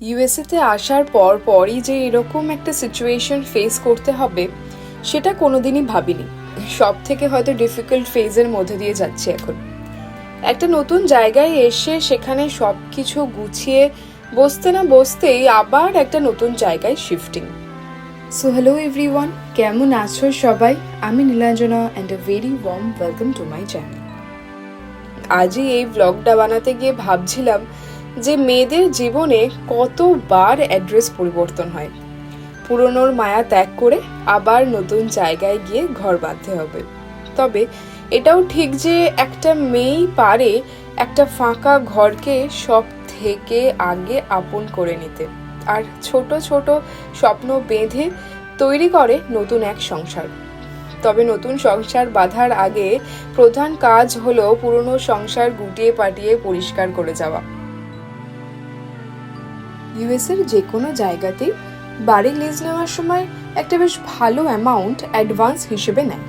ইউএসএতে আসার পর পরই যে এরকম একটা সিচুয়েশন ফেস করতে হবে, সেটা কোনোদিনই ভাবিনি। সব থেকে হয়তো ডিফিকাল্ট ফেজের মধ্যে দিয়ে যাচ্ছি এখন। একটা নতুন জায়গায় এসে সেখানে সব কিছু গুছিয়ে বসতে না বসতেই আবার একটা নতুন জায়গায় শিফটিং সো হ্যালো এভরিওয়ান কেমন আছো সবাই? আমি Nilanjana and a very warm welcome to my channel আজই এই ব্লগটা বানাতে গিয়ে ভাবছিলাম যে মেয়েদের জীবনে কতবার অ্যাড্রেস পরিবর্তন হয়। পুরনোর মায়া ত্যাগ করে আবার নতুন জায়গায় গিয়ে ঘর বাঁধতে হবে। তবে এটাও ঠিক যে একটা মেয়েই পারে একটা ফাঁকা ঘরকে সব থেকে আগে আপন করে নিতে। আর ছোট ছোট স্বপ্ন বেঁধে তৈরি করে নতুন এক সংসার। তবে নতুন সংসার বাঁধার আগে প্রধান কাজ হলো পুরনো সংসার গুটিয়ে পাটিয়ে পরিষ্কার করে যাওয়া। ইউএসের যে কোনো জায়গাতেই বাড়ি লিজ নেওয়ার সময় একটা বেশ ভালো অ্যামাউন্ট অ্যাডভান্স হিসেবে নেয়।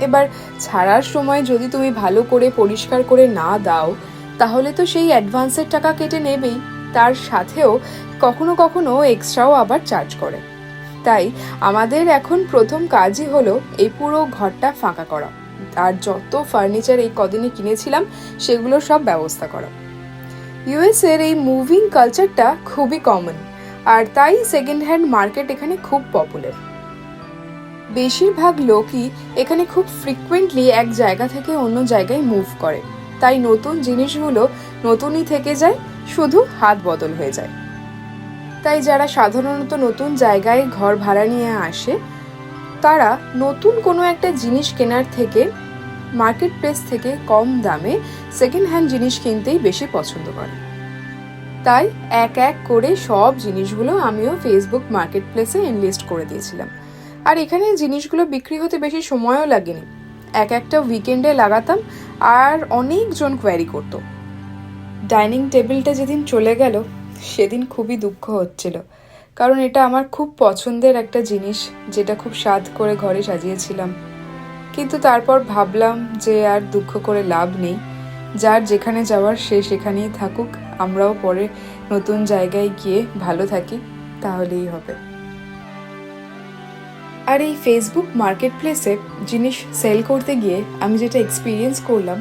এবার ছাড়ার সময় যদি তুমি ভালো করে পরিষ্কার করে না দাও, তাহলে তো সেই অ্যাডভান্সের টাকা কেটে নেবেই। তার সাথেও কখনো কখনো এক্সট্রাও আবার চার্জ করে। তাই আমাদের এখন প্রথম কাজই হলো এই পুরো ঘরটা ফাঁকা করা। আর যত ফার্নিচার এই কদিনে কিনেছিলাম, সেগুলো সব ব্যবস্থা করা। ইউএসের এই মুভিং কালচারটা খুবই কমন আর তাই সেকেন্ড হ্যান্ড মার্কেট এখানে খুব পপুলার বেশিরভাগ লোকই এখানে খুব ফ্রিকুয়েন্টলি এক জায়গা থেকে অন্য জায়গায় মুভ করে। তাই নতুন জিনিসগুলো নতুনই থেকে যায়, শুধু হাত বদল হয়ে যায়। তাই যারা সাধারণত নতুন জায়গায় ঘর ভাড়া নিয়ে আসে, তারা নতুন কোনো একটা জিনিস কেনার থেকে মার্কেট প্লেস থেকে কম দামে সেকেন্ড হ্যান্ড জিনিস কিনতেই বেশি পছন্দ করে। তাই এক এক করে সব জিনিসগুলো আমিও ফেসবুক মার্কেট প্লেসে এনলিস্ট করে দিয়েছিলাম। আর এখানে জিনিসগুলো বিক্রি হতে বেশি সময়ও লাগেনি। এক একটা উইকেন্ডে লাগাতাম আর অনেকজন কোয়ারি করতো। ডাইনিং টেবিলটা যেদিন চলে গেল, সেদিন খুবই দুঃখ হচ্ছিল। কারণ এটা আমার খুব পছন্দের একটা জিনিস, যেটা খুব স্বাদ করে ঘরে সাজিয়েছিলাম। কিন্তু তারপর ভাবলাম যে আর দুঃখ করে লাভ নেই। যার যেখানে যাওয়ার সে সেখানেই থাকুক, আমরাও পরে নতুন জায়গায় গিয়ে ভালো থাকি, তাহলেই হবে। আর এই ফেসবুক মার্কেট প্লেসে জিনিস সেল করতে গিয়ে আমি যেটা এক্সপিরিয়েন্স করলাম,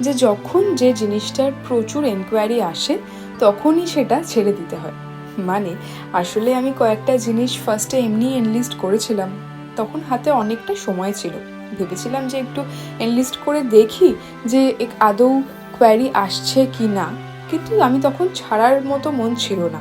যে যখন যে জিনিসটার প্রচুর এনকোয়ারি আসে, তখনই সেটা ছেড়ে দিতে হয়। মানে আসলে আমি কয়েকটা জিনিস ফার্স্টে এমনি এনলিস্ট করেছিলাম, তখন হাতে অনেকটা সময় ছিল। ভেবেছিলাম যে একটু এনলিস্ট করে দেখি যে এক- আদৌ কোয়ারি আসছে কি না। কিন্তু আমি তখন ছাড়ার মতো মন ছিল না।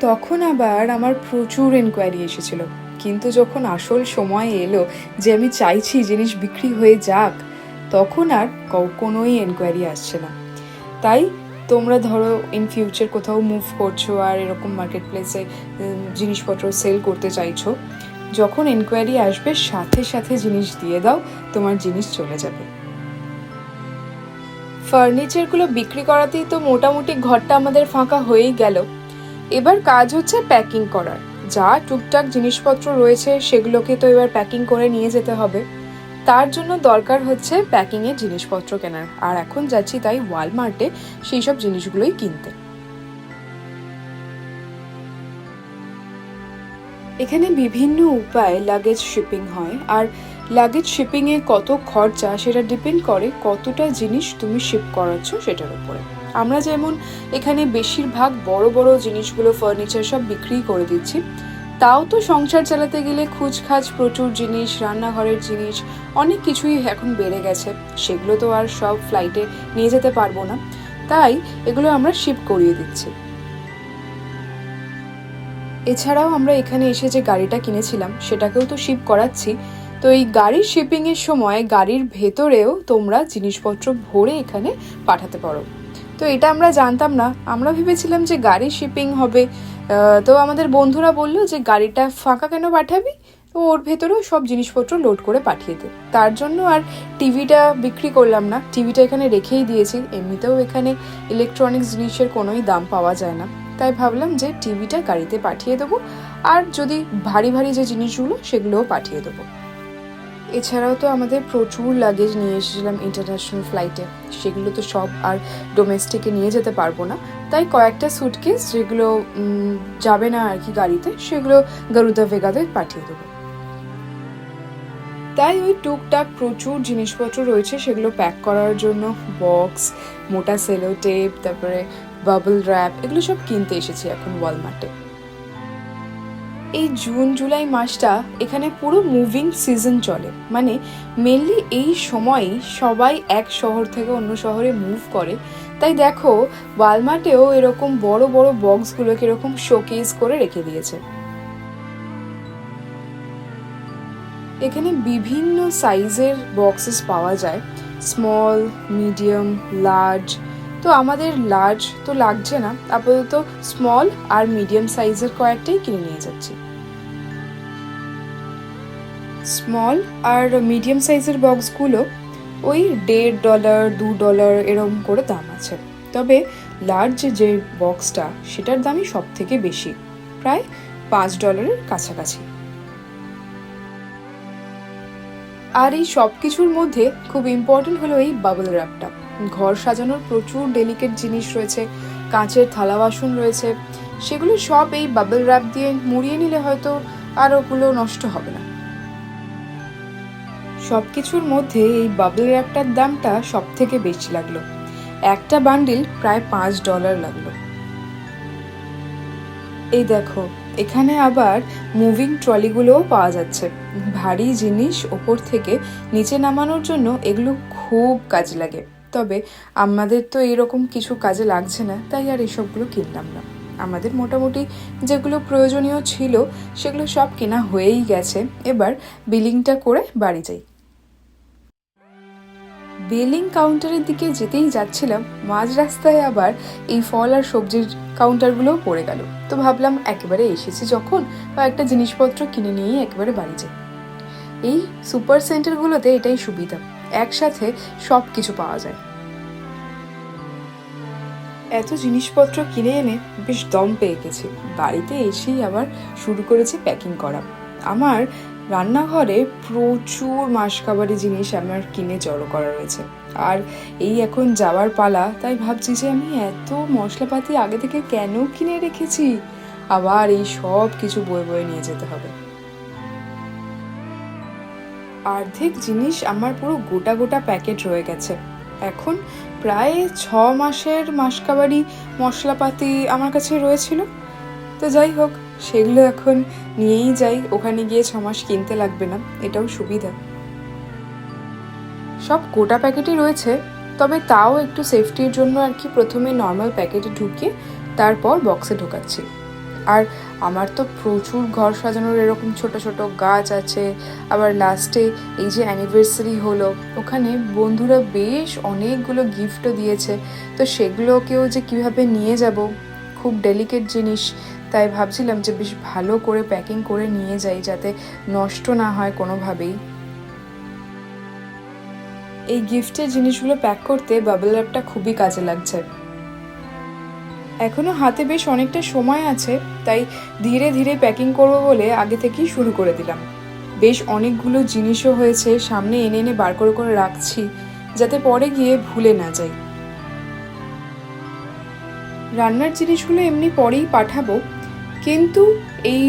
তখন আবার আমার প্রচুর এনকোয়ারি এসেছিল। কিন্তু যখন আসল সময় এলো যে আমি চাইছি জিনিস বিক্রি হয়ে যাক, তখন আর কোনোই এনকোয়ারি আসছে না। তাই তোমরা ধরো ইন ফিউচার কোথাও মুভ করছ আর এরকম মার্কেট প্লেসে জিনিসপত্র সেল করতে চাইছো। যখন এনকোয়ারি আসবে, সাথে সাথে জিনিস দিয়ে দাও, তোমার জিনিস চলে যাবে। ফার্নিচারগুলো বিক্রি করাতেই তো মোটামুটি ঘরটা আমাদের ফাঁকা হয়েই গেল। এবার কাজ হচ্ছে প্যাকিং করার। যা টুকটাক জিনিসপত্র রয়েছে, সেগুলোকে তো এবার প্যাকিং করে নিয়ে যেতে হবে। তার জন্য দরকার হচ্ছে প্যাকিংয়ের জিনিসপত্র কেনার। আর এখন যাচ্ছি তাই ওয়ালমার্টে সেই সব জিনিসগুলোই কিনতে। এখানে বিভিন্ন উপায়ে লাগেজ শিপিং হয়, আর লাগেজ শিপিংয়ে কত খরচা সেটা ডিপেন্ড করে কতটা জিনিস তুমি শিপ করাচ্ছ সেটার উপরে। আমরা যেমন এখানে বেশিরভাগ বড় বড় জিনিসগুলো ফার্নিচার সব বিক্রি করে দিচ্ছি। তাও তো সংসার চালাতে গেলে খুচখাচ প্রচুর জিনিস, রান্নাঘরের জিনিস, অনেক কিছুই এখন বেড়ে গেছে। সেগুলো তো আর সব ফ্লাইটে নিয়ে যেতে পারব না। তাই এগুলো আমরা শিপ করিয়ে দিচ্ছি। এছাড়াও আমরা এখানে এসে যে গাড়িটা কিনেছিলাম, সেটাকেও তো শিপ করাচ্ছি। তো এই গাড়ির শিপিং এর সময় গাড়ির ভেতরেও তোমরা জিনিসপত্র ভরে এখানে পাঠাতে পারো। তো এটা আমরা জানতাম না। আমরা ভেবেছিলাম যে গাড়ি শিপিং হবে। তো আমাদের বন্ধুরা বলল যে গাড়িটা ফাঁকা কেন পাঠাবি? তো ওর ভেতরেও সব জিনিসপত্র লোড করে পাঠিয়ে দে। তার জন্য আর টিভিটা বিক্রি করলাম না। টিভিটা এখানে রেখেই দিয়েছি। এমনিতেও এখানে ইলেকট্রনিক্স জিনিসের কোনোই দাম পাওয়া যায় না। তাই ভাবলাম যে টিভিটা গাড়িতে পাঠিয়ে দেবো, আর যদি ভারী ভারী যে জিনিসগুলো সেগুলোও পাঠিয়ে দেবো। এছাড়াও তো আমাদের প্রচুর লাগেজ নিয়ে এসেছিলাম ইন্টারন্যাশনাল ফ্লাইটে সেগুলো তো সব আর ডোমেস্টিকে নিয়ে যেতে পারব না। তাই কয়েকটা সুটকেস যেগুলো যাবে না আর কি গাড়িতে, সেগুলো গরুদা ভেগাতে পাঠিয়ে দেবো। তাই ওই টুকটাক প্রচুর জিনিসপত্র রয়েছে, সেগুলো প্যাক করার জন্য বক্স মোটা সেলো টেপ তারপরে বাবল র্যাপ এগুলো সব কিনতে এসেছি এখন ওয়ালমার্টে। এই জুন, জুলাই মাসটা এখানে পুরো মুভিং সিজন চলে। মানে মেনলি এই সময়ই সবাই এক শহর থেকে অন্য শহরে মুভ করে। তাই দেখো, ওয়ালমার্টেও এরকম বড় বড় বক্সগুলোকে এরকম শোকেস করে রেখে দিয়েছে। এখানে বিভিন্ন সাইজের বক্সেস পাওয়া যায়। স্মল মিডিয়াম লার্জ তো আমাদের লার্জ তো লাগছে না, আপাতত স্মল আর মিডিয়াম সাইজের কয়েকটাই কিনে নিয়ে যাচ্ছি। স্মল আর মিডিয়াম সাইজের বক্সগুলো ওই দেড় ডলার দু ডলার এরকম করে দাম আছে। তবে লার্জ যে বক্সটা সেটার দামই সব থেকে বেশি, প্রায় পাঁচ ডলারের কাছাকাছি। আর এই সব কিছুর মধ্যে খুব ইম্পর্টেন্ট হলো এই বাবল র্যাপটা ঘর সাজানোর প্রচুর ডেলিকেট জিনিস রয়েছে, কাঁচের থালা বাসন রয়েছে, সেগুলো সব এই বাবল র্যাপ দিয়ে মুড়িয়ে নিলে হয়তো আর ওগুলো নষ্ট হবে না। সব কিছুর মধ্যে এই বাবল র্যাপটার দামটা সব থেকে বেশি লাগল। একটা বান্ডিল প্রায় পাঁচ ডলার লাগল। এই দেখো, এখানে আবার মুভিং ট্রলিগুলোও পাওয়া যাচ্ছে। ভারী জিনিস ওপর থেকে নিচে নামানোর জন্য এগুলো খুব কাজে লাগে। তবে আমাদের তো এরকম কিছু কাজে লাগছে না, তাই আর এসবগুলো কিনলাম না। আমাদের মোটামুটি যেগুলো প্রয়োজনীয় ছিল, সেগুলো সব কেনা হয়েই গেছে। এবার বিলিংটা করে বাড়ি যাই। বিলিং কাউন্টারের দিকে যেতেই যাচ্ছিলাম, মাঝ রাস্তায় আবার এই ফল আর সবজির কাউন্টারগুলোও পড়ে গেল। তো ভাবলাম একেবারে এসেছি যখন একটা জিনিসপত্র কিনে নিয়েই একেবারে বাড়ি যাই। এই সুপার সেন্টারগুলোতে এটাই সুবিধা। একসাথে সব কিছু পাওয়া যায়। এত জিনিসপত্র কিনে এনে বেশ দম পেয়ে গেছি। বাড়িতে এসেই আবার শুরু করেছি প্যাকিং করা। আমার রান্নাঘরে প্রচুর মাসকাবারি জিনিস আমার কিনে জড়ো করা রয়েছে। আর এই এখন যাওয়ার পালা, তাই ভাবছি যে আমি এত মশলাপাতি আগে থেকে কেন কিনে রেখেছি? আবার এই সব কিছু বয়ে বয়ে নিয়ে যেতে হবে। অর্ধেক জিনিস আমার পুরো গোটা গোটা প্যাকেট রয়ে গেছে। এখন প্রায় ছ মাসের মাসকাবারি মশলাপাতি আমার কাছে রয়েছিল। তো যাই হোক, সেগুলো এখন নিয়েই যাই। ওখানে গিয়ে ছ মাস কিনতে লাগবে না, এটাও সুবিধা। সব গোটা প্যাকেটই রয়েছে, তবে তাও একটু সেফটির জন্য আর কি প্রথমে নর্মাল প্যাকেটে ঢুকিয়ে তারপর বক্সে ঢোকাচ্ছি। আর আমার তো প্রচুর ঘর সাজানোর এরকম ছোট ছোট গাছ আছে। আবার লাস্টে এই যে অ্যানিভার্সারি হলো, ওখানে বন্ধুরা বেশ অনেকগুলো গিফটও দিয়েছে। তো সেগুলোকেও যে কীভাবে নিয়ে যাব, খুব ডেলিকেট জিনিস। তাই ভাবছিলাম যে বেশ ভালো করে প্যাকিং করে নিয়ে যাই যাতে নষ্ট না হয় কোনোভাবেই। এই গিফটের জিনিসগুলো প্যাক করতে বাবল র্যাপটা খুবই কাজে লাগছে। এখনও হাতে বেশ অনেকটা সময় আছে, তাই ধীরে ধীরে প্যাকিং করব বলে আগে থেকেই শুরু করে দিলাম। বেশ অনেকগুলো জিনিসও হয়েছে, সামনে এনে এনে বার করে করে রাখছি, যাতে পরে গিয়ে ভুলে না যাই। রান্নার জিনিসগুলো এমনি পরেই পাঠাবো, কিন্তু এই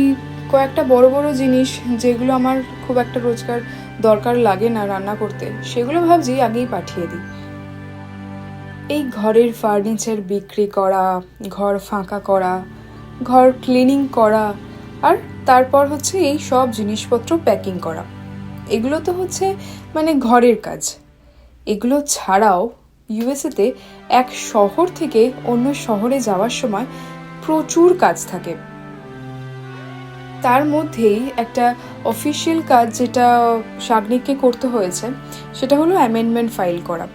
কয়েকটা বড় বড় জিনিস যেগুলো আমার খুব একটা রোজগার দরকার লাগে না রান্না করতে, সেগুলো ভাবছি আগেই পাঠিয়ে দিই। এই ঘরের ফার্নিচার বিক্রি করা, ঘর ফাঁকা করা, ঘর ক্লিনিং করা, আর তারপর হচ্ছে এই সব জিনিসপত্র প্যাকিং করা। এগুলো তো হচ্ছে মানে ঘরের কাজ। এগুলো ছাড়াও ইউএসএতে এক শহর থেকে অন্য শহরে যাওয়ার সময় প্রচুর কাজ থাকে। তার মধ্যেই একটা অফিসিয়াল কাজ যেটা সাগনিককে করতে হয়েছে, সেটা হলো অ্যামেন্ডমেন্ট ফাইল করা।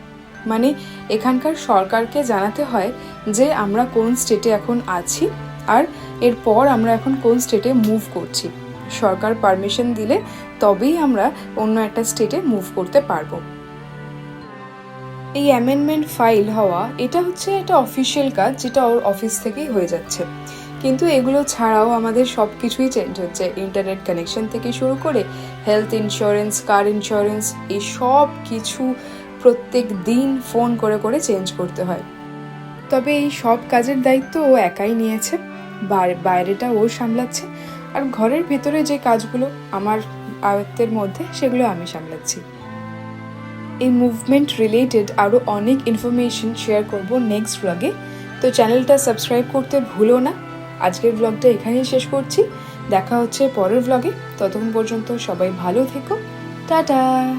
মানে এখানকার সরকারকে জানাতে হয় যে আমরা কোন স্টেটে এখন আছি আর এরপর আমরা এখন কোন স্টেটে মুভ করছি। সরকার পারমিশন দিলে তবেই আমরা অন্য একটা স্টেটে মুভ করতে পারব। এই অ্যামেন্ডমেন্ট ফাইল হওয়া, এটা হচ্ছে একটা অফিসিয়াল কাজ যেটা ওর অফিস থেকেই হয়ে যাচ্ছে। কিন্তু এগুলো ছাড়াও আমাদের সব কিছুই চেঞ্জ হচ্ছে। ইন্টারনেট কানেকশন থেকে শুরু করে হেলথ ইন্স্যুরেন্স কার ইন্স্যুরেন্স এই সব কিছু প্রত্যেক দিন ফোন করে করে চেঞ্জ করতে হয়। তবে এই সব কাজের দায়িত্ব ও একাই নিয়েছে। বাইরে- বাইরেটা ও সামলাচ্ছে। আর ঘরের ভেতরে যে কাজগুলো আমার আয়ত্তের মধ্যে, সেগুলো আমি সামলাচ্ছি। এই মুভমেন্ট রিলেটেড আরও অনেক ইনফরমেশন শেয়ার করব নেক্সট ব্লগে তো চ্যানেলটা সাবস্ক্রাইব করতে ভুলো না। আজকের ব্লগটা এখানেই শেষ করছি। দেখা হচ্ছে পরের ব্লগে ততক্ষণ পর্যন্ত সবাই ভালো থেকো। টাটা!